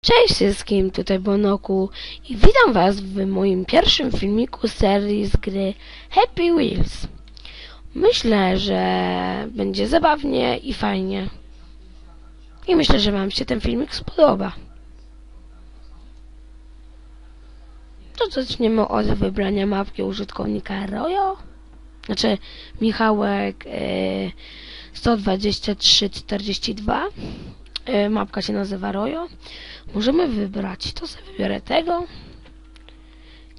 Cześć wszystkim, tutaj Bonoku i witam was w moim pierwszym filmiku serii z gry Happy Wheels. Myślę, że będzie zabawnie i fajnie. I myślę, że wam się ten filmik spodoba. To zaczniemy od wybrania mapki użytkownika Royo. Znaczy Michałek e, 12342. E, mapka się nazywa Royo. Możemy wybrać. To sobie wybiorę tego.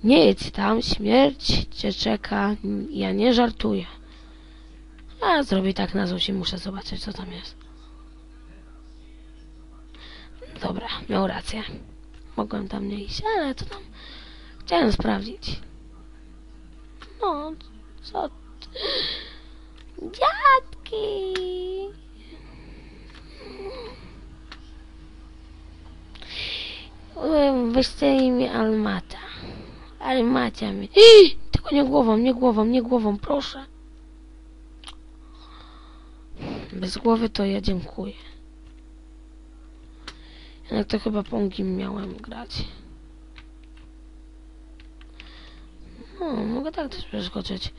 Nie jedź tam, śmierć cię czeka. Ja nie żartuję. A zrobię tak na złość muszę zobaczyć co tam jest. Dobra, miał rację. Mogłem tam nie iść, ale to tam chciałem sprawdzić. No, co? Dziadki! Wyślij mi Almata. Almacia mi. Tylko nie głową, nie głową, nie głową, proszę. Bez głowy to ja dziękuję. Jednak to chyba pongim miałem grać. No, mogę tak też przeskoczyć.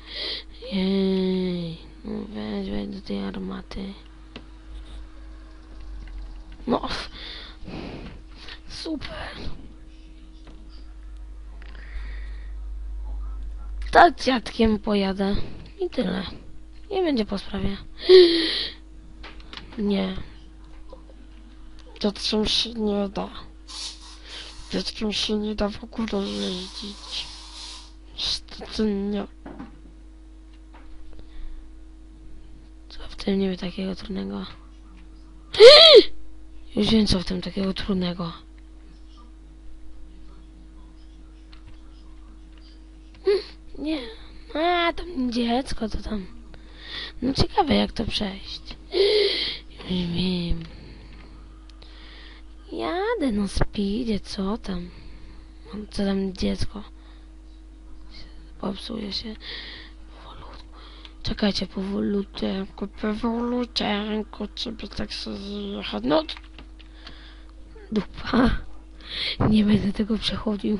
Jej. No weź, weź do tej armaty. No. Super. Tak dziadkiem pojadę. I tyle. Nie będzie po sprawie. Nie. Dziadkiem się nie da. Dziadkiem się nie da w ogóle jeździć. Niestety nie. Co w tym niby takiego trudnego? Już wiem co w tym takiego trudnego. Nie. Tam dziecko, to tam. No ciekawe jak to przejść. Już wiem. Jadę no speedzie, co tam? Co tam dziecko? Popsuje się. Powolutku. Czekajcie, powolutku, powolutku, żeby tak sobie zjechać. No. Dupa. Nie będę tego przechodził.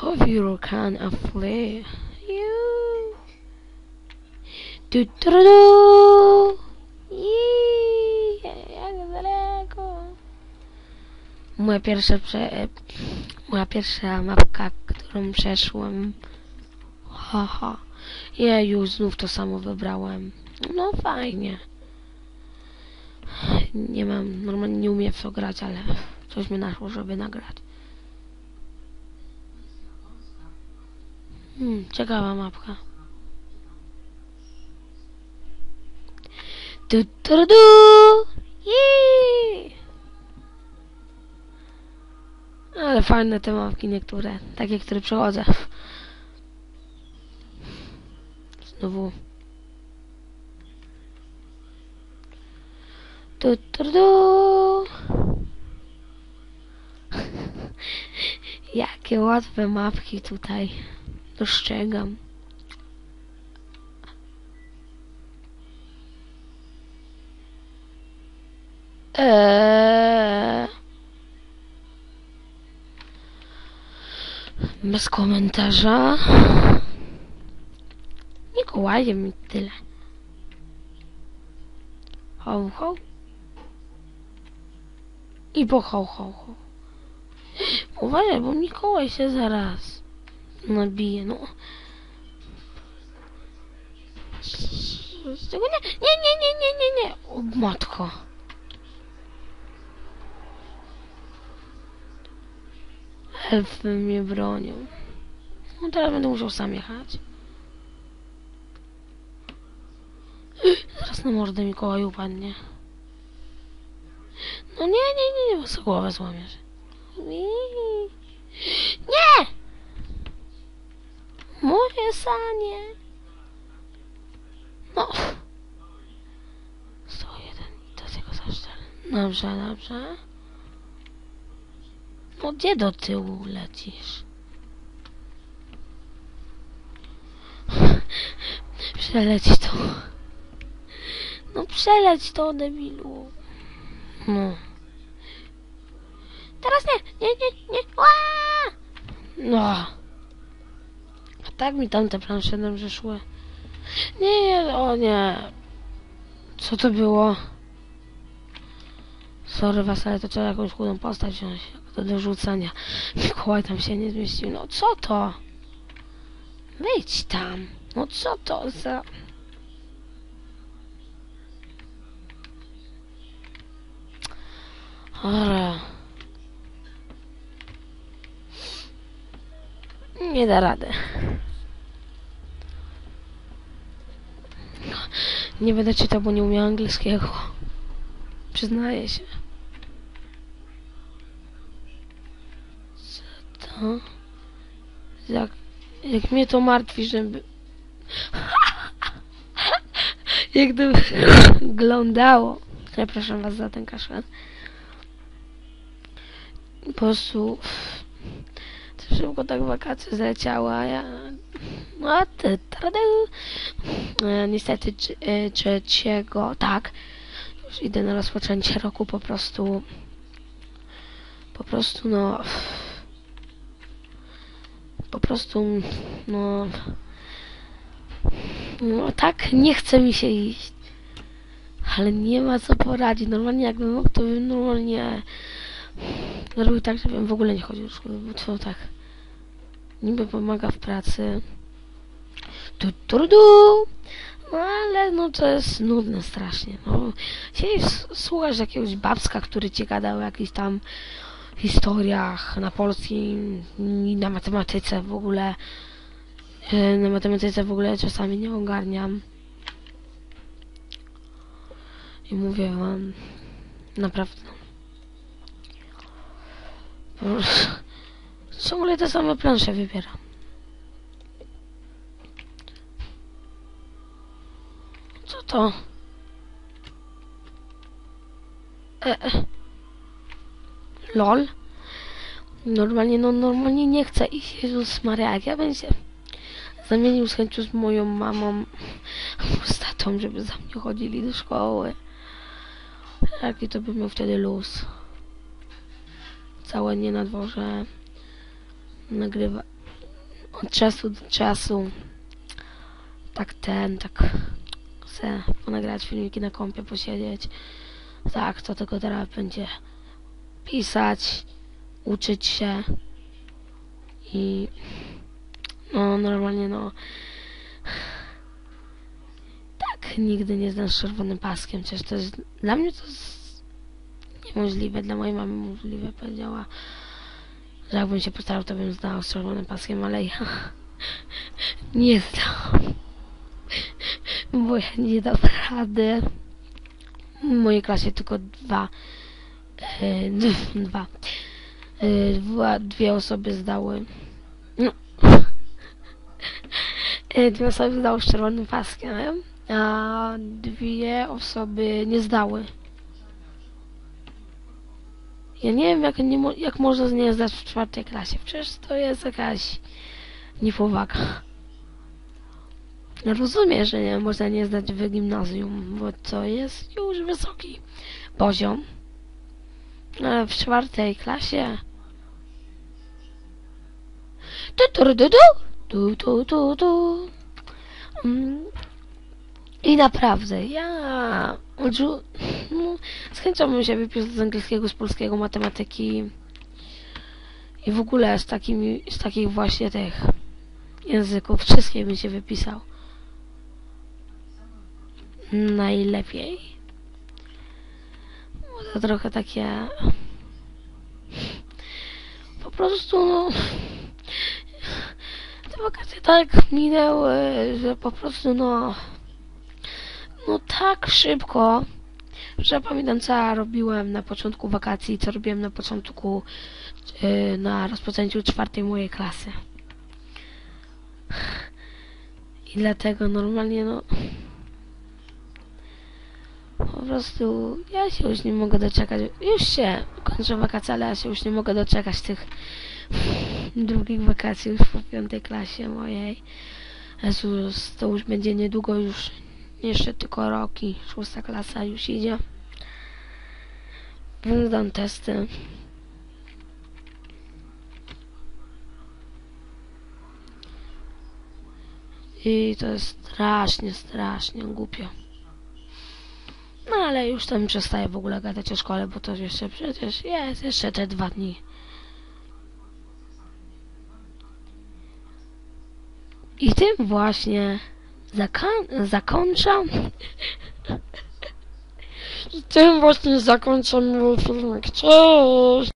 Hope you can flee. You. Ii, Jak daleko. Moja pierwsza prze... Moja pierwsza mapka, którą przeszłem. Haha. Ja już znów to samo wybrałem. No fajnie. Nie mam, normalnie nie umiem w to grać, ale coś mi naszło, żeby nagrać. Hmm, ciekawa mapka. Du, du, du. Ale fajne te mapki niektóre, takie, które przechodzę. Znowu. Du, du, du. Jakie łatwe mapki tutaj. Dostrzegam. Eee... Bez komentarza. Mikołaje mi tyle. Ho, ho. I po ho, ho, ho. Uważaj, bo Mikołaj się zaraz nabije, no. Nie, nie, nie, nie, nie, nie. O, matko. Elfy mnie bronią. No teraz będę musiał sam jechać. Zaraz na mordę Mikołaj upadnie. No nie, nie, nie, nie, bo sobie głowę złamiesz. Nie! Moje sanie! No. 101 i to tylko zaszczel. Dobrze, dobrze. No gdzie do tyłu lecisz? Przeleć to. No przeleć to, debilu. No. nie, nie, nie. Ła! No. Tak mi tamte plansze dobrze szły. Nie, o nie. Co to było? Sorry was, ale to trzeba jakąś chudą postać wziąć do dorzucania. Mikołaj tam się nie zmieścił. No co to? Wyjdź tam. No co to za... Ale... Nie da rady. Nie będę czytał, bo nie umiem angielskiego. Przyznaję się. Co to? Jak, jak mnie to martwi, żeby... jak to wyglądało. Przepraszam was za ten kaszel. Po prostu... Szybko tak wakacje zleciały, a ja... No, ty, tradu. E, Niestety e, trzeciego, tak, już idę na rozpoczęcie roku, po prostu, po prostu, no, po prostu, no, no, tak nie chce mi się iść, ale nie ma co poradzić, normalnie jakbym mógł, to bym normalnie zrobił tak, żebym w ogóle nie chodził do szkoły, bo to tak, niby pomaga w pracy, tu, tu, tu. No ale no to jest nudne strasznie. No, siedzisz, słuchasz jakiegoś babska, który ci gadał o jakichś tam historiach na polskim i na matematyce w ogóle. E, Na matematyce w ogóle czasami nie ogarniam. I mówię wam, naprawdę. Po prostu Ciągle te same plansze wybieram. Co to? E, e. Lol. Normalnie, no normalnie nie chcę iść. Jezus Maria, jak ja się zamienił z chęcią z moją mamą, z tatą, żeby za mnie chodzili do szkoły. Jaki to by miał wtedy luz. Całe nie na dworze. Nagrywa od czasu do czasu. Tak ten, tak chcę ponagrać filmiki na kompie, posiedzieć. Tak, to tylko teraz będzie pisać, uczyć się i no normalnie no tak nigdy nie zdam z czerwonym paskiem, chociaż to jest dla mnie to jest niemożliwe, dla mojej mamy możliwe powiedziała, że jakbym się postarał to bym zdał z czerwonym paskiem, ale ja nie zdam bo ja nie dam rady. W mojej klasie tylko dwa, e, dwa, e, dwa, dwie osoby zdały, no, e, dwie osoby zdały z czerwonym paskiem, a dwie osoby nie zdały. Ja nie wiem, jak, nie mo- jak można z niej zdać w czwartej klasie. Przecież to jest jakaś niepowaga. No Rozumiem, że nie można nie zdać w gimnazjum, bo to jest już wysoki poziom. Ale w czwartej klasie. Tu, tu, tu, tu, tu, tu, tu. Mm. I naprawdę, ja odrzu- no, z chęcią bym się wypisał z angielskiego, z polskiego, matematyki i w ogóle z takimi, z takich właśnie tych języków, wszystkie bym się wypisał. Najlepiej. Bo to trochę takie... Po prostu, no... Te wakacje tak minęły, że po prostu, no... No tak szybko, że pamiętam co robiłem na początku wakacji, co robiłem na początku, yy, na rozpoczęciu czwartej mojej klasy. I dlatego normalnie, no... Po prostu ja się już nie mogę doczekać. Już się kończą wakacje, ale ja się już nie mogę doczekać tych drugich wakacji już po piątej klasie mojej. Jezus, to już będzie niedługo już jeszcze tylko roki, szósta klasa już idzie. Wydam testy. I to jest strasznie, strasznie głupio. No ale już tam przestaję w ogóle gadać o szkole, bo to jeszcze przecież jest jeszcze te dwa dni. I tym właśnie zaka- zakończam. I tym właśnie zakończam mój filmik. Cześć!